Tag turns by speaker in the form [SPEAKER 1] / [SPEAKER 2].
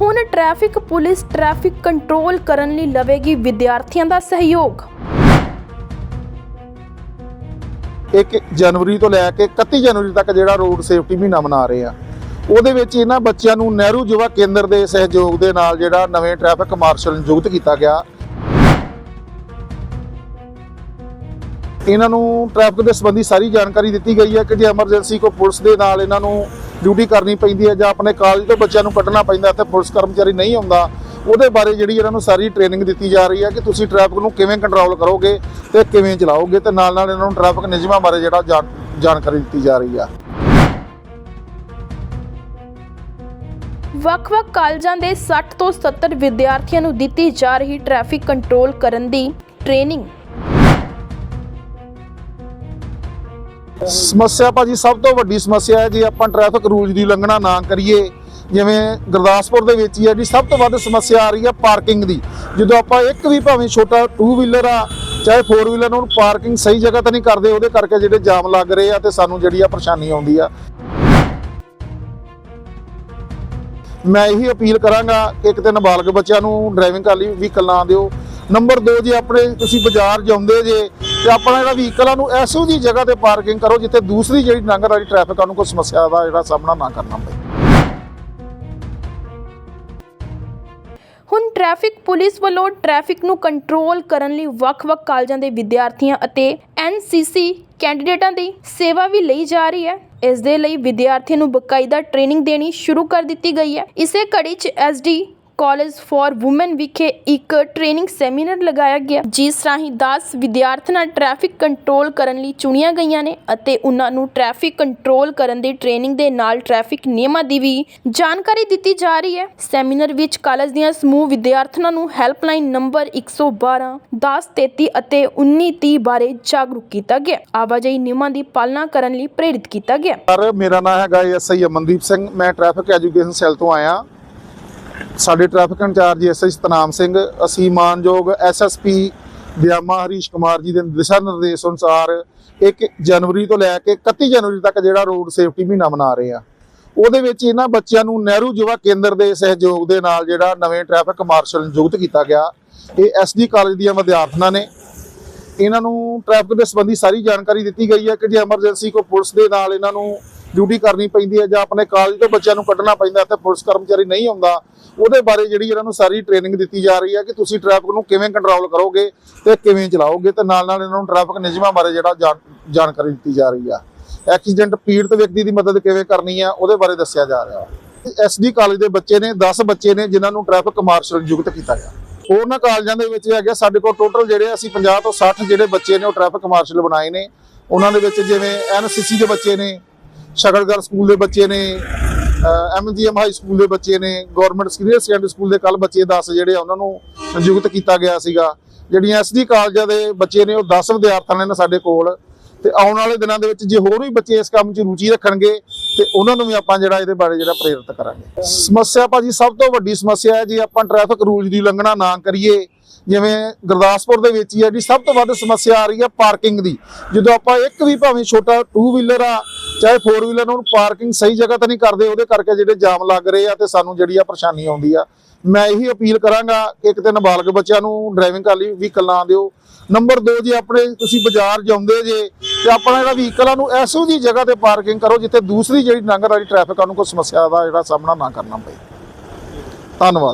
[SPEAKER 1] ਹੁਣ traffic police traffic control ਕਰਨ ਲਈ ਲਵੇਗੀ ਵਿਦਿਆਰਥੀਆਂ ਦਾ ਸਹਿਯੋਗ।
[SPEAKER 2] 1 ਜਨਵਰੀ ਤੋਂ ਲੈ ਕੇ 31 ਜਨਵਰੀ ਤੱਕ ਜਿਹੜਾ ਰੋਡ ਸੇਫਟੀ ਮਹੀਨਾ ਮਨਾ ਰਹੇ ਆ। ਉਹਦੇ ਵਿੱਚ ਇਹਨਾਂ ਬੱਚਿਆਂ ਨੂੰ ਨਹਿਰੂ ਯੁਵਾ ਕੇਂਦਰ ਦੇ ਸਹਿਯੋਗ ਦੇ ਨਾਲ ਜਿਹੜਾ ਨਵੇਂ ਟ੍ਰੈਫਿਕ ਮਾਰਸ਼ਲ ਨਿਯੁਕਤ ਕੀਤਾ ਗਿਆ। ਇਹਨਾਂ ਨੂੰ ਟ੍ਰੈਫਿਕ ਦੇ ਸੰਬੰਧੀ ਸਾਰੀ ਜਾਣਕਾਰੀ ਦਿੱਤੀ ਗਈ ਹੈ ਕਿ ਜੇ ਐਮਰਜੈਂਸੀ ਕੋ ਪੁਲਿਸ ਦੇ ਨਾਲ ਇਹਨਾਂ ਨੂੰ ਡਿਊਟੀ ਕਰਨੀ ਪੈਂਦੀ ਹੈ ਜਾਂ ਆਪਣੇ ਕਾਲਜ ਤੋਂ ਬੱਚਿਆਂ ਨੂੰ ਕੱਢਣਾ ਪੈਂਦਾ ਤੇ ਪੁਲਿਸ ਕਰਮਚਾਰੀ ਨਹੀਂ ਆਉਂਦਾ, ਉਹਦੇ ਬਾਰੇ ਜਿਹੜੀ ਇਹਨਾਂ ਨੂੰ ਸਾਰੀ ਟ੍ਰੇਨਿੰਗ ਦਿੱਤੀ ਜਾ ਰਹੀ ਹੈ ਕਿ ਤੁਸੀਂ ਟ੍ਰੈਫਿਕ ਨੂੰ ਕਿਵੇਂ ਕੰਟਰੋਲ ਕਰੋਗੇ ਤੇ ਕਿਵੇਂ ਚਲਾਓਗੇ ਤੇ ਨਾਲ ਨਾਲ ਇਹਨਾਂ ਨੂੰ ਟ੍ਰੈਫਿਕ ਨਿਯਮਾਂ ਬਾਰੇ ਜਿਹੜਾ ਜਾਣ- ਜਾਣਕਾਰੀ ਦਿੱਤੀ ਜਾ ਰਹੀ ਆ।
[SPEAKER 1] ਵੱਖ-ਵੱਖ ਕਾਲਜਾਂ ਦੇ 60 ਤੋਂ 70 ਵਿਦਿਆਰਥੀਆਂ ਨੂੰ ਦਿੱਤੀ ਜਾ ਰਹੀ ਟ੍ਰੈਫਿਕ ਕੰਟਰੋਲ ਕਰਨ ਦੀ ਟ੍ਰੇਨਿੰਗ
[SPEAKER 2] ਸਮੱਸਿਆ ਭਾਜੀ ਸਭ ਤੋਂ ਵੱਡੀ ਸਮੱਸਿਆ ਹੈ ਜੇ ਆਪਾਂ ਟ੍ਰੈਫਿਕ ਰੂਲਸ ਦੀ ਉਲੰਘਣਾ ਨਾ ਕਰੀਏ, ਜਿਵੇਂ ਗੁਰਦਾਸਪੁਰ ਦੇ ਵਿੱਚ ਹੀ ਹੈ ਜੀ, ਸਭ ਤੋਂ ਵੱਧ ਸਮੱਸਿਆ ਆ ਰਹੀ ਹੈ ਪਾਰਕਿੰਗ ਦੀ। ਜਦੋਂ ਆਪਾਂ ਇੱਕ ਵੀ ਭਾਵੇਂ ਛੋਟਾ 2 ਵੀਲਰ ਆ, ਚਾਹੇ 4 ਵੀਲਰ ਨੂੰ ਪਾਰਕਿੰਗ ਸਹੀ ਜਗ੍ਹਾ ਤੇ ਨਹੀਂ ਕਰਦੇ, ਉਹਦੇ ਕਰਕੇ ਜਿਹੜੇ ਜਾਮ ਲੱਗ ਰਹੇ ਆ ਤੇ ਸਾਨੂੰ ਜਿਹੜੀ ਆ ਪਰੇਸ਼ਾਨੀ ਆਉਂਦੀ ਆ। ਮੈਂ ਇਹੀ ਅਪੀਲ ਕਰਾਂਗਾ ਕਿ ਇੱਕ ਤੇ ਨਾਬਾਲਗ ਬੱਚਿਆਂ ਨੂੰ ਡਰਾਈਵਿੰਗ ਕਰ ਲਈ ਵਹੀਕਲ ਨਾ ਦਿਓ। ਨੰਬਰ 2 ਜੇ ਆਪਣੇ ਤੁਸੀਂ ਬਾਜ਼ਾਰ ਜਾਂਦੇ ਜੇ ਤੇ ਆਪਣਾ ਜਿਹੜਾ ਵਹੀਕਲ ਆ ਨੂੰ ਐਸੋ ਜੀ ਜਗ੍ਹਾ ਤੇ ਪਾਰਕਿੰਗ ਕਰੋ ਜਿੱਥੇ ਦੂਸਰੀ ਜਿਹੜੀ ਲੰਘਣ ਵਾਲੀ ਟ੍ਰੈਫਿਕ ਆ ਨੂੰ ਕੋਈ ਸਮੱਸਿਆ ਦਾ ਜਿਹੜਾ ਸਾਹਮਣਾ ਨਾ ਕਰਨਾ ਪਏ
[SPEAKER 1] ਹੁਣ ਟ੍ਰੈਫਿਕ ਪੁਲਿਸ ਵੱਲੋਂ ਟ੍ਰੈਫਿਕ ਨੂੰ ਕੰਟਰੋਲ ਕਰਨ ਲਈ ਵੱਖ-ਵੱਖ ਕਾਲਜਾਂ ਦੇ ਵਿਦਿਆਰਥੀਆਂ ਅਤੇ ਐਨਸੀਸੀ ਕੈਂਡੀਡੇਟਾਂ ਦੀ ਸੇਵਾ ਵੀ ਲਈ ਜਾ ਰਹੀ ਹੈ। ਇਸ ਦੇ ਲਈ ਵਿਦਿਆਰਥੀਆਂ ਨੂੰ ਬਕਾਇਦਾ ਟ੍ਰੇਨਿੰਗ ਦੇਣੀ ਸ਼ੁਰੂ ਕਰ ਦਿੱਤੀ ਗਈ ਹੈ। ਇਸੇ ਕੜੀ 'ਚ ਐਸਡੀ ਕਾਲਜ ਫਾਰ ਔਮਨ ਵਿਖੇ ਇੱਕ ਟ੍ਰੇਨਿੰਗ ਸੈਮੀਨਾਰ ਲਗਾਇਆ ਗਿਆ, ਜਿਸ ਰਾਹੀਂ 10 ਵਿਦਿਆਰਥਣਾਂ ਟ੍ਰੈਫਿਕ ਕੰਟਰੋਲ ਕਰਨ ਲਈ ਚੁਣੀਆਂ ਗਈਆਂ ਨੇ ਅਤੇ ਉਹਨਾਂ ਨੂੰ ਟ੍ਰੈਫਿਕ ਕੰਟਰੋਲ ਕਰਨ ਦੀ ਟ੍ਰੇਨਿੰਗ ਦੇ ਨਾਲ ਟ੍ਰੈਫਿਕ ਨਿਯਮਾਂ ਦੀ ਵੀ ਜਾਣਕਾਰੀ ਦਿੱਤੀ ਜਾ ਰਹੀ ਹੈ। ਸੈਮੀਨਾਰ ਵਿੱਚ ਕਾਲਜ ਦੀਆਂ ਸਮੂਹ ਵਿਦਿਆਰਥਣਾਂ ਨੂੰ ਹੈਲਪਲਾਈਨ ਨੰਬਰ 112 1033 ਅਤੇ 1930 ਬਾਰੇ ਜਾਗਰੂਕ ਕੀਤਾ ਗਿਆ। ਆਵਾਜਾਈ ਨਿਯਮਾਂ ਦੀ ਪਾਲਣਾ ਕਰਨ ਲਈ ਪ੍ਰੇਰਿਤ ਕੀਤਾ ਗਿਆ।
[SPEAKER 2] ਸਰ, ਮੇਰਾ ਨਾਮ ਹੈਗਾ ਐਸਆਈ ਅਮਨਦੀਪ ਸਿੰਘ। ਮੈਂ ਟ੍ਰੈਫਿਕ ਐਜੂਕੇਸ਼ਨ ਸੈੱਲ ਤੋਂ ਆਇਆ। ਸਾਡੇ traffic incharge SI Tanam Singh, ਅਸੀਂ ਮਾਨਯੋਗ ਐਸਐਸਪੀ ਬਿਆਮਾ ਹਰੀਸ਼ ਕੁਮਾਰ ਜੀ ਦੇ ਦਿਸ਼ਾ ਨਿਰਦੇਸ਼ ਅਨੁਸਾਰ 1 ਜਨਵਰੀ ਤੋਂ ਲੈ ਕੇ 31 ਜਨਵਰੀ ਤੱਕ ਜਿਹੜਾ ਰੋਡ ਸੇਫਟੀ ਮਹੀਨਾ ਮਨਾ ਰਹੇ ਆ ਉਹਦੇ ਵਿੱਚ ਇਹਨਾਂ ਬੱਚਿਆਂ ਨੂੰ ਨਹਿਰੂ ਯੁਵਾ ਕੇਂਦਰ ਦੇ ਸਹਿਯੋਗ ਦੇ ਨਾਲ ਜਿਹੜਾ ਨਵੇਂ ਟ੍ਰੈਫਿਕ ਮਾਰਸ਼ਲ ਨਿਯੁਕਤ ਕੀਤਾ ਗਿਆ। ਇਹ ਐਸਡੀ ਕਾਲਜ ਦੀਆਂ ਵਿਦਿਆਰਥਣਾਂ ਨੇ। ਇਹਨਾਂ ਨੂੰ ਟ੍ਰੈਫਿਕ ਦੇ ਸੰਬੰਧੀ ਸਾਰੀ ਜਾਣਕਾਰੀ ਦਿੱਤੀ ਗਈ ਹੈ ਕਿ ਜੇ ਐਮਰਜੈਂਸੀ ਕੋ ਪੁਲਿਸ ਦੇ ਨਾਲ ਇਹਨਾਂ ਨੂੰ ਡਿਊਟੀ ਕਰਨੀ ਪੈਂਦੀ ਹੈ ਜਾਂ ਆਪਣੇ ਕਾਲਜ ਤੋਂ ਬੱਚਿਆਂ ਨੂੰ ਕੱਢਣਾ ਪੈਂਦਾ ਤੇ ਪੁਲਿਸ ਕਰਮਚਾਰੀ ਨਹੀਂ ਆਉਂਦਾ, ਉਹਦੇ ਬਾਰੇ ਜਿਹੜੀ ਇਹਨਾਂ ਨੂੰ ਸਾਰੀ ਟ੍ਰੇਨਿੰਗ ਦਿੱਤੀ ਜਾ ਰਹੀ ਹੈ ਕਿ ਤੁਸੀਂ ਟ੍ਰੈਫਿਕ ਨੂੰ ਕਿਵੇਂ ਕੰਟਰੋਲ ਕਰੋਗੇ ਤੇ ਕਿਵੇਂ ਚਲਾਓਗੇ ਤੇ ਨਾਲ ਨਾਲ ਇਹਨਾਂ ਨੂੰ ਟ੍ਰੈਫਿਕ ਨਿਯਮਾਂ ਬਾਰੇ ਜਿਹੜਾ ਜਾਣ- ਜਾਣਕਾਰੀ ਦਿੱਤੀ ਜਾ ਰਹੀ ਆ। ਐਕਸੀਡੈਂਟ ਪੀੜਤ ਵਿਅਕਤੀ ਦੀ ਮਦਦ ਕਿਵੇਂ ਕਰਨੀ ਆ ਉਹਦੇ ਬਾਰੇ ਦੱਸਿਆ ਜਾ ਰਿਹਾ। ਐਸਡੀ ਕਾਲਜ ਦੇ ਬੱਚੇ ਨੇ 10 ਬੱਚੇ ਨੇ ਜਿਨ੍ਹਾਂ ਨੂੰ ਟ੍ਰੈਫਿਕ ਮਾਰਸ਼ਲ ਨਿਯੁਕਤ ਕੀਤਾ ਗਿਆ। ਹੋਰਨਾਂ ਕਾਲਜਾਂ ਦੇ ਵਿੱਚ ਹੈਗੇ, ਸਾਡੇ ਕੋਲ ਟੋਟਲ ਜਿਹੜੇ ਅਸੀਂ 50 ਤੋਂ 60 ਜਿਹੜੇ ਬੱਚੇ ਨੇ ਉਹ ਟ੍ਰੈਫਿਕ ਮਾਰਸ਼ਲ ਬਣਾਏ ਨੇ। ਉਹਨਾਂ ਦੇ ਵਿੱਚ ਜਿਵੇਂ ਐਨਸੀਸੀ ਦੇ ਬੱਚੇ ਨੇ ਸ਼ਗਲਗਰ ਸਕੂਲ ਦੇ ਬੱਚੇ ਨੇ ਐਮਜੀਐਮ ਹਾਈ ਸਕੂਲ ਦੇ ਬੱਚੇ ਨੇ ਗਵਰਨਮੈਂਟ ਸੀਨੀਅਰ ਸੈਕੰਡਰੀ ਸਕੂਲ ਦੇ ਕੱਲ ਬੱਚੇ 10 ਜਿਹੜੇ ਆ, ਉਹਨਾਂ ਨੂੰ ਨਿਯੁਕਤ ਕੀਤਾ ਗਿਆ ਸੀਗਾ। ਜਿਹੜੀਆਂ ਐਸਡੀ ਕਾਲਜਾਂ ਦੇ ਬੱਚੇ ਨੇ, ਉਹ 10 ਵਿਦਿਆਰਥੀਆਂ ਨੇ ਸਾਡੇ ਕੋਲ। ਤੇ ਆਉਣ ਵਾਲੇ ਦਿਨਾਂ ਦੇ ਵਿੱਚ ਜੇ ਹੋਰ ਵੀ ਬੱਚੇ ਇਸ ਕੰਮ 'ਚ ਰੁਚੀ ਰੱਖਣਗੇ, ਤੇ ਉਹਨਾਂ ਨੂੰ ਵੀ ਆਪਾਂ ਜਿਹੜਾ ਇਹਦੇ ਬਾਰੇ ਜਿਹੜਾ ਪ੍ਰੇਰਿਤ ਕਰਾਂਗੇ। ਸਮੱਸਿਆ ਭਾਜੀ, ਸਭ ਤੋਂ ਵੱਡੀ ਸਮੱਸਿਆ ਹੈ, ਜੇ ਆਪਾਂ ਟ੍ਰੈਫਿਕ ਰੂਲਸ ਦੀ ਉਲੰਘਣਾ ਨਾ ਕਰੀਏ, ਜਿਵੇਂ ਗੁਰਦਾਸਪੁਰ ਦੇ ਵਿੱਚ ਹੀ ਹੈ ਜੀ ਸਭ ਤੋਂ ਵੱਧ ਸਮੱਸਿਆ ਆ ਰਹੀ ਹੈ ਪਾਰਕਿੰਗ ਦੀ। ਜਦੋਂ ਆਪਾਂ ਇੱਕ ਵੀ ਭਾਵੇਂ ਛੋਟਾ 2 ਵੀਲਰ ਆ ਚਾਹੇ 4 ਵੀਲਰ ਨੂੰ ਪਾਰਕਿੰਗ ਸਹੀ ਜਗ੍ਹਾ ਤੇ ਨਹੀਂ ਕਰਦੇ, ਉਹਦੇ ਕਰਕੇ ਜਿਹੜੇ ਜਾਮ ਲੱਗ ਰਹੇ ਆ ਤੇ ਸਾਨੂੰ ਜਿਹੜੀ ਆ ਪਰੇਸ਼ਾਨੀ ਆਉਂਦੀ ਆ। ਮੈਂ ਇਹੀ ਅਪੀਲ ਕਰਾਂਗਾ ਕਿ ਇੱਕ ਤੇ ਨਾਬਾਲਗ ਬੱਚਿਆਂ ਨੂੰ ਡਰਾਈਵਿੰਗ ਕਰਨ ਲਈ, ਵਹੀਕਲ ਨਾ ਦਿਓ। ਨੰਬਰ 2 ਜੇ ਆਪਣੇ ਤੁਸੀਂ ਬਾਜ਼ਾਰ ਜਾਂਦੇ ਜੇ, ਤੇ ਆਪਣਾ ਜਿਹੜਾ ਵਹੀਕਲ ਆ ਨੂੰ ਐਸੋ ਜੀ ਜਗ੍ਹਾ ਤੇ ਪਾਰਕਿੰਗ ਕਰੋ ਜਿੱਥੇ ਦੂਸਰੀ ਜਿਹੜੀ ਲੰਘਣ ਵਾਲੀ ਟ੍ਰੈਫਿਕ ਨੂੰ ਕੋਈ ਸਮੱਸਿਆ ਦਾ ਜਿਹੜਾ ਸਾਹਮਣਾ ਨਾ ਕਰਨਾ ਪਏ। ਧੰਨਵਾਦ।